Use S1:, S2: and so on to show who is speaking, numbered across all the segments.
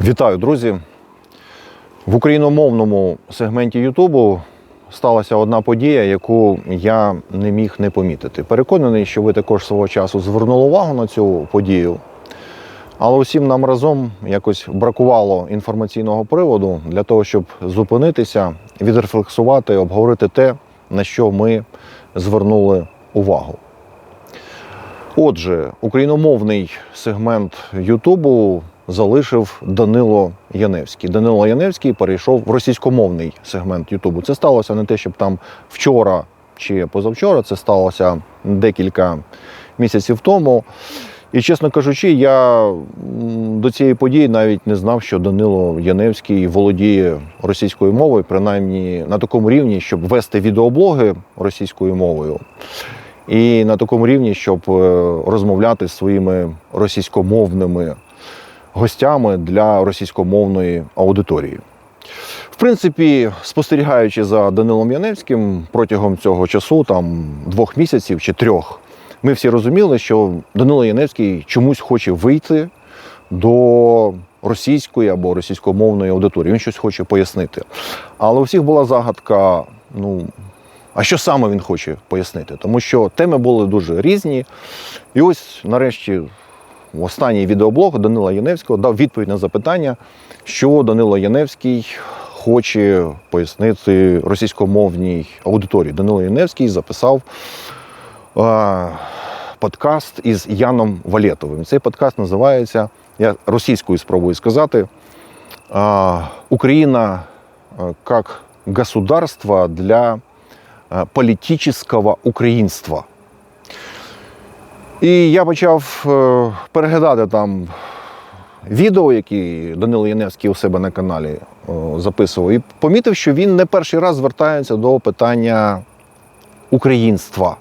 S1: Вітаю, друзі! В україномовному сегменті Ютубу сталася одна подія, яку я не міг не помітити. Переконаний, що ви також свого часу звернули увагу на цю подію. Але усім нам разом якось бракувало інформаційного приводу для того, щоб зупинитися, відрефлексувати, обговорити те, на що ми звернули увагу. Отже, україномовний сегмент Ютубу залишив Данило Яневський. Данило Яневський перейшов в російськомовний сегмент Ютубу. Це сталося не те, щоб там вчора чи позавчора, це сталося декілька місяців тому. І, чесно кажучи, я до цієї події навіть не знав, що Данило Яневський володіє російською мовою, принаймні на такому рівні, щоб вести відеоблоги російською мовою. І на такому рівні, щоб е, розмовляти з своїми російськомовними гостями для російськомовної аудиторії. В принципі, спостерігаючи за Данилом Яневським протягом цього часу, там двох місяців чи трьох, ми всі розуміли, що Данило Яневський чомусь хоче вийти до російської або російськомовної аудиторії. Він щось хоче пояснити. Але у всіх була загадка, ну. А що саме він хоче пояснити? Тому що теми були дуже різні. І ось нарешті останній відеоблог Данила Яневського дав відповідь на запитання, що Данило Яневський хоче пояснити російськомовній аудиторії. Данило Яневський записав е, подкаст із Яном Валєтовим. Цей подкаст називається, я російською спробую сказати, Україна як государство для політичного українства. І я почав е, переглядати там відео, які Данило Яневський у себе на каналі е, записував, і помітив, що він не перший раз звертається до питання українства.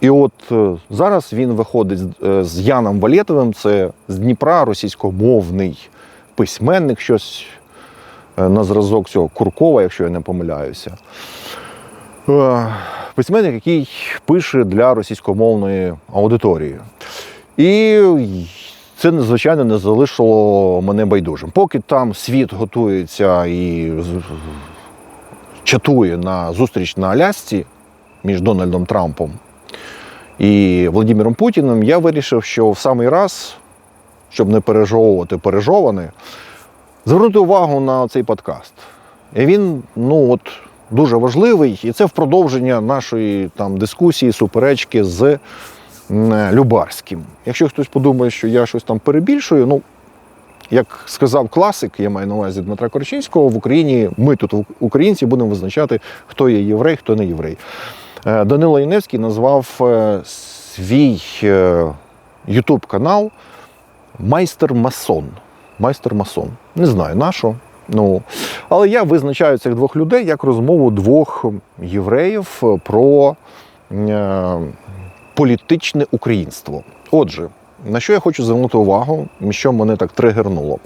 S1: І от е, зараз він виходить з- Яном Валєтовим, це з Дніпра, російськомовний письменник, щось на зразок цього Куркова, якщо я не помиляюся. Письменник, який пише для російськомовної аудиторії. І це, звичайно, не залишило мене байдужим. Поки там світ готується і чатує на зустріч на Алясці між Дональдом Трампом і Владимиром Путіним, я вирішив, що в самий раз, щоб не пережовувати пережоване, звернути увагу на цей подкаст. І він, ну от, дуже важливий, і це в продовження нашої там дискусії, суперечки з Любарським. Якщо хтось подумає, що я щось там перебільшую, ну. Як сказав класик, я маю на увазі Дмитра Корчинського, в Україні ми тут, українці, будемо визначати, хто є єврей, хто не єврей. Е, Данило Яневський назвав е, свій Ютуб канал Майстер Масон. Майстер Масон. Не знаю на що. Ну, але я визначаю цих двох людей як розмову двох євреїв про е, політичне українство. Отже, на що я хочу звернути увагу, що мене так тригернуло.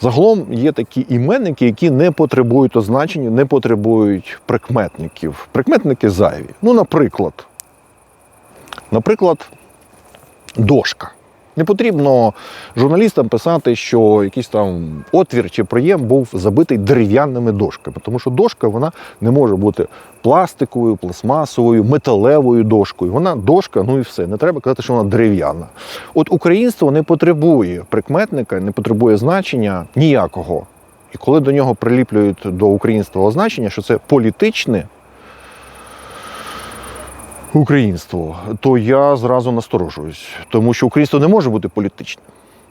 S1: Загалом є такі іменники, які не потребують означення, не потребують прикметників. Прикметники зайві. Ну, наприклад, наприклад, дошка. Не потрібно журналістам писати, що якийсь там отвір чи проєм був забитий дерев'яними дошками, тому що дошка вона не може бути пластиковою, пластмасовою, металевою дошкою. Вона дошка, ну і все. Не треба казати, що вона дерев'яна. От українство не потребує прикметника, не потребує значення ніякого. І коли до нього приліплюють до українства означення, що це політичне українство, то я зразу насторожуюсь, тому що українство не може бути політичним.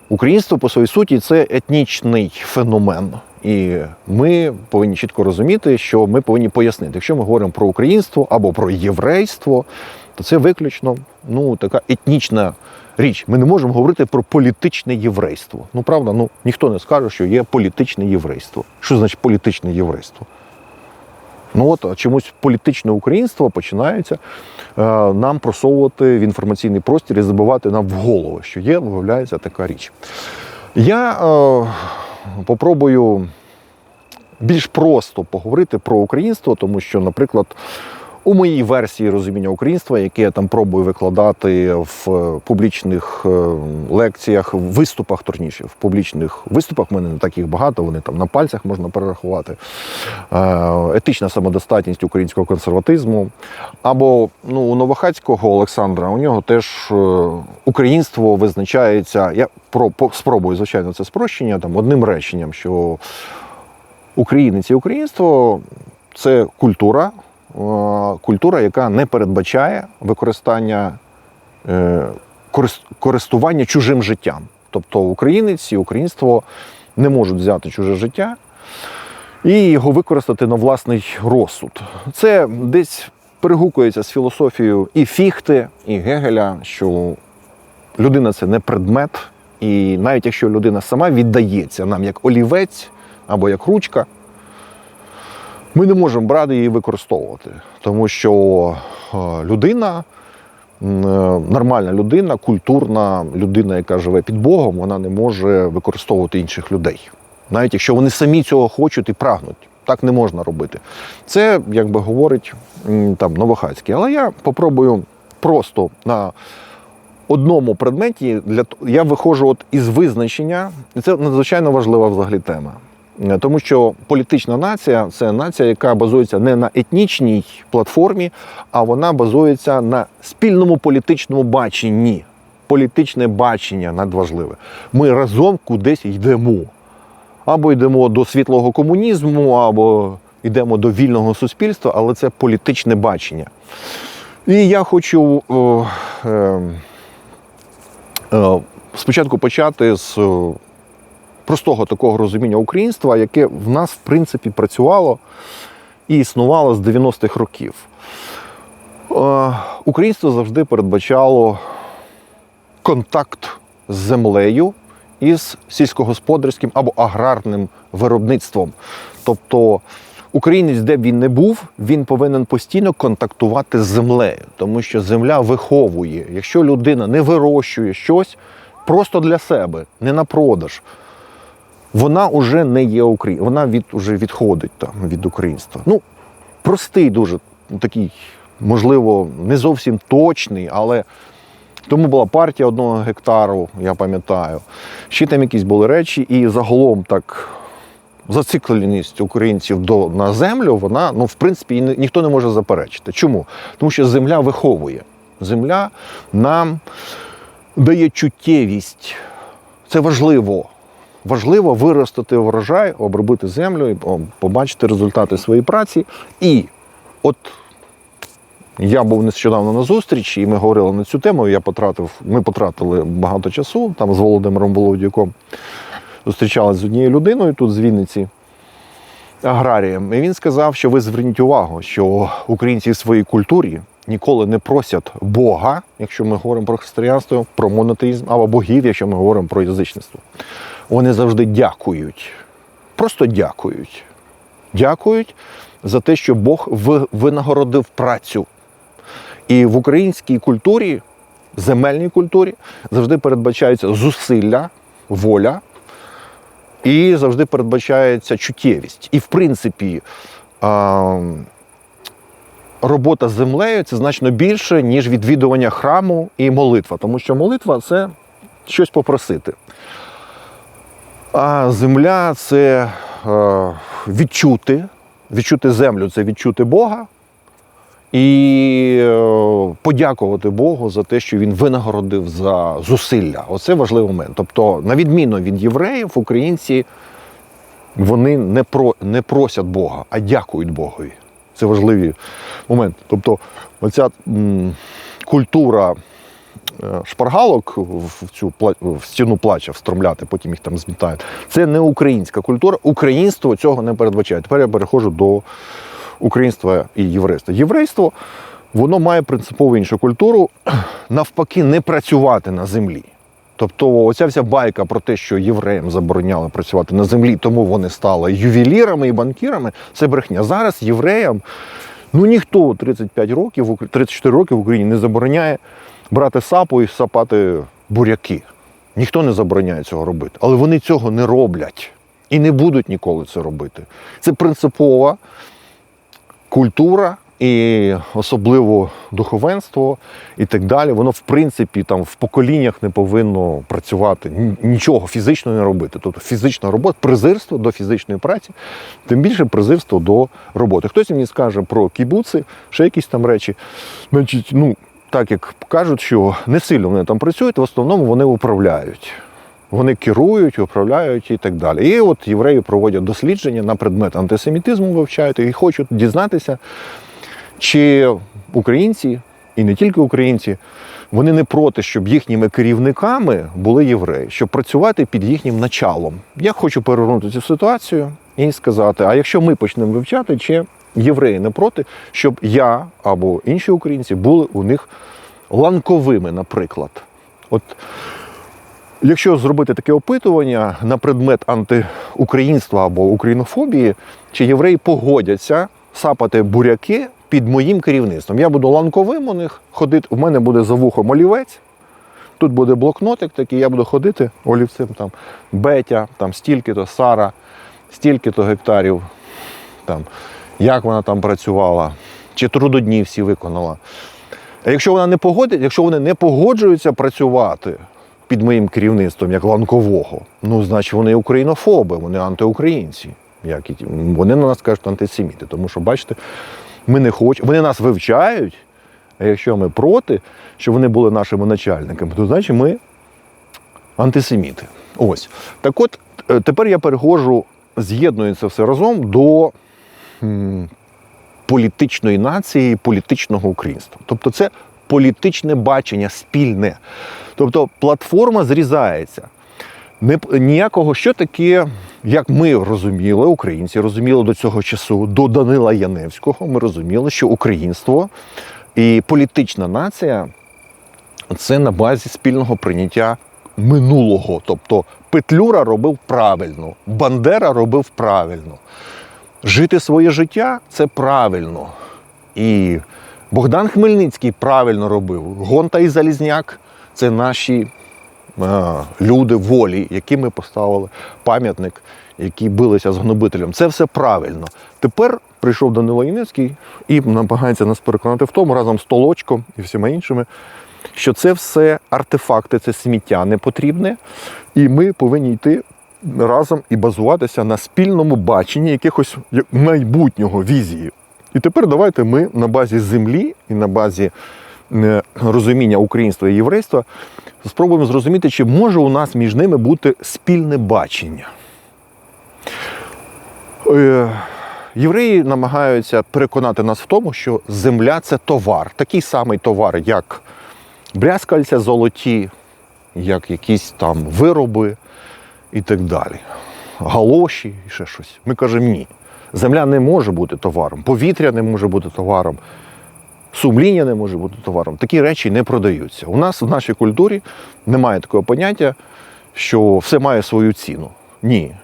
S1: Українство по своїй суті це етнічний феномен. І ми повинні чітко розуміти, що ми повинні пояснити, якщо ми говоримо про українство або про єврейство, то це виключно ну, така етнічна річ. Ми не можемо говорити про політичне єврейство. Ну правда, ну ніхто не скаже, що є політичне єврейство. Що значить політичне єврейство? Ну от чомусь політичне українство починається е, нам просовувати в інформаційний простір і забивати нам в голову, що є, виявляється така річ. Я е, попробую більш просто поговорити про українство, тому що, наприклад, у моїй версії розуміння українства, яке я там пробую викладати в е, публічних е, лекціях, в виступах, точніше, в публічних виступах, в мене не так їх багато, вони там на пальцях можна перерахувати. Е, Етична самодостатність українського консерватизму. Або ну, у Новохацького Олександра у нього теж українство визначається. Я про, спробую, звичайно, це спрощення там одним реченням, що українець і українство це культура, культура, яка не передбачає використання е, користування чужим життям. Тобто українець і українство не можуть взяти чуже життя і його використати на власний розсуд. Це десь перегукується з філософією і Фіхте, і Гегеля, що людина це не предмет, і навіть якщо людина сама віддається нам як олівець або як ручка, ми не можемо брати її використовувати, тому що е, людина, е, нормальна людина, культурна людина, яка живе під Богом, вона не може використовувати інших людей, навіть якщо вони самі цього хочуть і прагнуть. Так не можна робити. Це, як би говорить там Новохацький. Але я попробую просто на одному предметі для я виходжу от із визначення, і це надзвичайно важлива взагалі тема. Е, Тому що політична нація це нація, яка базується не на етнічній платформі, а вона базується на спільному політичному баченні. Політичне бачення надважливе. Ми разом кудись йдемо. Або йдемо до світлого комунізму, або йдемо до вільного суспільства, але це політичне бачення. І я хочу о, е, е, спочатку почати з е, простого такого розуміння українства, яке в нас, в принципі, працювало і існувало з 90-х років. Е, Українство завжди передбачало контакт з землею із сільськогосподарським або аграрним виробництвом. Тобто українець, де б він не був, він повинен постійно контактувати з землею, тому що земля виховує. Якщо людина не вирощує щось просто для себе, не на продаж, вона вже не є Україною, вона від, вже відходить там, від українства. Ну, простий дуже такий, можливо, не зовсім точний, але тому була партія одного гектару, я пам'ятаю. Ще там якісь були речі, і загалом так зацикленість українців до, на землю, вона, ну, в принципі, ні- ніхто не може заперечити. Чому? Тому що земля виховує. Земля нам дає чуттєвість. Це важливо. Важливо виростити врожай, обробити землю, побачити результати своєї праці. І от я був нещодавно на зустрічі, і ми говорили на цю тему. Я потратив, ми потратили багато часу там з Володимиром Володюком. Зустрічалися з однією людиною тут з Вінниці, аграрієм. І він сказав, що ви зверніть увагу, що українці в своїй культурі ніколи не просять Бога, якщо ми говоримо про християнство, про монотеїзм, або богів, якщо ми говоримо про язичництво. Вони завжди дякують. Просто дякують. Дякують за те, що Бог винагородив працю. І в українській культурі, земельній культурі, завжди передбачаються зусилля, воля і завжди передбачається чуттєвість. І, в принципі, робота з землею це значно більше, ніж відвідування храму і молитва. Тому що молитва це щось попросити. А земля це е, відчути, відчути землю це відчути Бога і е, подякувати Богу за те, що він винагородив за зусилля. Оце важливий момент. Тобто, на відміну від євреїв, українці вони не, про, не просять Бога, а дякують Богові. Це важливий момент. Тобто, оця м, культура шпаргалок в цю в стіну плача встромляти, потім їх там змітають. Це не українська культура. Українство цього не передбачає. Тепер я переходжу до українства і єврейства. Єврейство воно має принципово іншу культуру, навпаки, не працювати на землі. Тобто, оця вся байка про те, що євреям забороняли працювати на землі, тому вони стали ювелірами і банкірами, це брехня. Зараз євреям ну ніхто 35 років, 34 роки в Україні не забороняє брати сапу і сапати буряки. Ніхто не забороняє цього робити. Але вони цього не роблять і не будуть ніколи це робити. Це принципова культура і особливо духовенство і так далі, воно в принципі там в поколіннях не повинно працювати, нічого фізично не робити. Тобто фізична робота, презирство до фізичної праці, тим більше презирство до роботи. Хтось мені скаже про кібуци, ще якісь там речі. Значить, ну, так як кажуть, що не сильно вони там працюють, в основному вони управляють. Вони керують, управляють і так далі. І от євреї проводять дослідження на предмет антисемітизму, вивчають і хочуть дізнатися, чи українці, і не тільки українці, вони не проти, щоб їхніми керівниками були євреї, щоб працювати під їхнім началом. Я хочу перевернути цю ситуацію і сказати: а якщо ми почнемо вивчати, чи євреї не проти, щоб я або інші українці були у них ланковими, наприклад. От Якщо зробити таке опитування на предмет антиукраїнства або українофобії, чи євреї погодяться сапати буряки під моїм керівництвом? Я буду ланковим у них ходити. У мене буде за вухом олівець. Тут буде блокнотик такий, я буду ходити олівцем там Бетя, там стільки-то Сара, стільки-то гектарів, там, як вона там працювала, чи трудодні всі виконала. А якщо вона не погодить, якщо вони не погоджуються працювати під моїм керівництвом як ланкового, ну значить вони українофоби, вони антиукраїнці. Як і ті. Вони на нас кажуть антисеміти. Тому що, бачите, ми не хочемо, вони нас вивчають. А якщо ми проти, щоб вони були нашими начальниками, то значить ми антисеміти. Ось. Так от, е, тепер я переходжу, з'єдную це все разом до політичної нації, політичного українства. Тобто це політичне бачення спільне. Тобто платформа зрізається. Не, ніякого, що таке, як ми розуміли, українці розуміли до цього часу, до Данила Яневського, ми розуміли, що українство і політична нація це на базі спільного прийняття минулого. Тобто Петлюра робив правильно, Бандера робив правильно. Жити своє життя це правильно. І Богдан Хмельницький правильно робив. Гонта і Залізняк це наші е, люди волі, які ми поставили пам'ятник, які билися з гнобителем. Це все правильно. Тепер прийшов Данило Яневський і намагається нас переконати в тому разом з Толочком і всіма іншими, що це все артефакти, це сміття непотрібне, і ми повинні йти разом і базуватися на спільному баченні якихось майбутнього візії. І тепер давайте ми на базі землі і на базі е, розуміння українства і єврейства спробуємо зрозуміти, чи може у нас між ними бути спільне бачення. Е, Євреї намагаються переконати нас в тому, що земля це товар, такий самий товар, як брязкальця золоті, як якісь там вироби і так далі. Галоші і ще щось. Ми кажемо ні. Земля не може бути товаром, повітря не може бути товаром, сумління не може бути товаром. Такі речі не продаються. У нас в нашій культурі немає такого поняття, що все має свою ціну. Ні.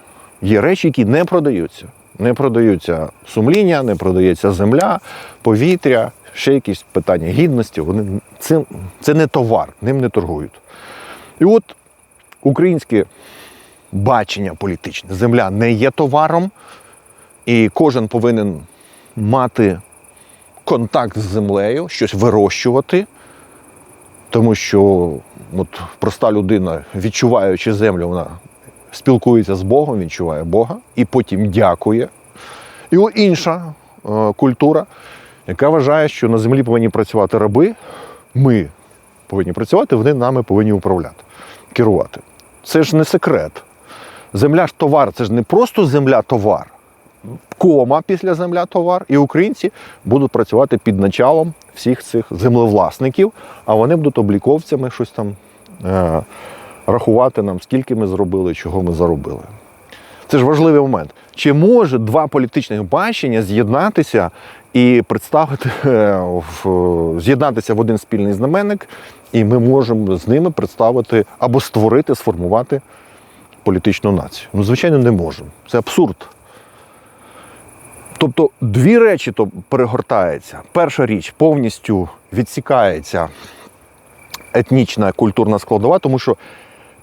S1: Є речі, які не продаються. Не продаються сумління, не продається земля, повітря, ще якісь питання гідності. Вони, це, це не товар, ним не торгують. І от українське бачення політичне. Земля не є товаром, і кожен повинен мати контакт з землею, щось вирощувати, тому що от, проста людина, відчуваючи землю, вона спілкується з Богом, відчуває Бога і потім дякує. І інша е, культура, яка вважає, що на землі повинні працювати раби, ми повинні працювати, вони нами повинні управляти, керувати. Це ж не секрет. Земля ж товар, це ж не просто земля товар. Кома після земля товар. І українці будуть працювати під началом всіх цих землевласників, а вони будуть обліковцями щось там е, рахувати нам, скільки ми зробили, чого ми заробили. Це ж важливий момент. Чи може два політичних бачення з'єднатися і представити е, з'єднатися в один спільний знаменник, і ми можемо з ними представити або створити, сформувати політичну націю? Ну, звичайно, не можемо. Це абсурд. Тобто дві речі то перегортаються. Перша річ повністю відсікається етнічна культурна складова, тому що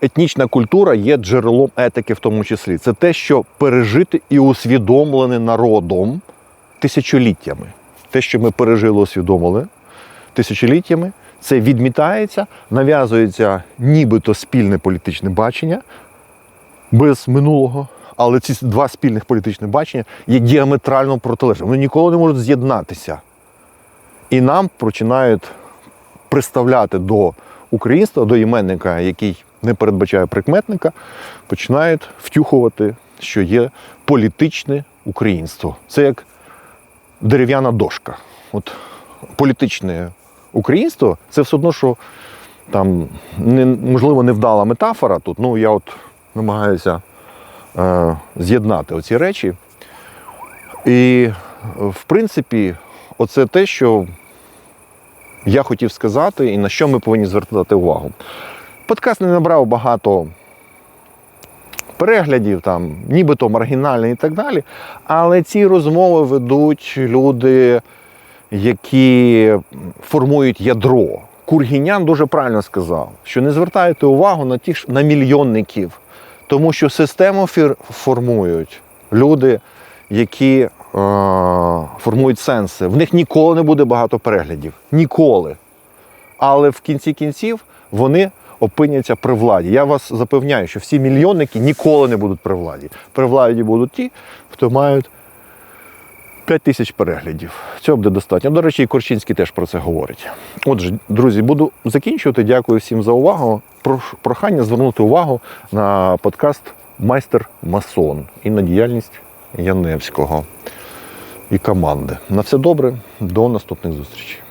S1: етнічна культура є джерелом етики в тому числі. Це те, що пережити і усвідомлене народом тисячоліттями. те, що ми пережили, усвідомили тисячоліттями, це відмітається, нав'язується нібито спільне політичне бачення без минулого. Але ці два спільних політичних бачення є діаметрально протилежними. Вони ніколи не можуть з'єднатися. І нам починають приставляти до українства, до іменника, який не передбачає прикметника, починають втюхувати, що є політичне українство. Це як дерев'яна дошка. От політичне українство це все одно, що там не, можливо невдала метафора тут. Ну я от намагаюся е, з'єднати оці речі. І, в принципі, оце те, що я хотів сказати, і на що ми повинні звертати увагу. Подкаст не набрав багато переглядів, там, нібито маргінальний і так далі. Але ці розмови ведуть люди, які формують ядро. Кургінян дуже правильно сказав, що не звертайте увагу на тих на мільйонників, тому що систему формують люди, які е, формують сенси. В них ніколи не буде багато переглядів. Ніколи. Але в кінці кінців вони опиняться при владі. Я вас запевняю, що всі мільйонники ніколи не будуть при владі. При владі будуть ті, хто мають 5 тисяч переглядів. Цього буде достатньо. До речі, і Корчинський теж про це говорить. Отже, друзі, буду закінчувати. Дякую всім за увагу. Прохання звернути увагу на подкаст Майстер Масон і на діяльність Яневського і команди. На все добре, до наступних зустрічей.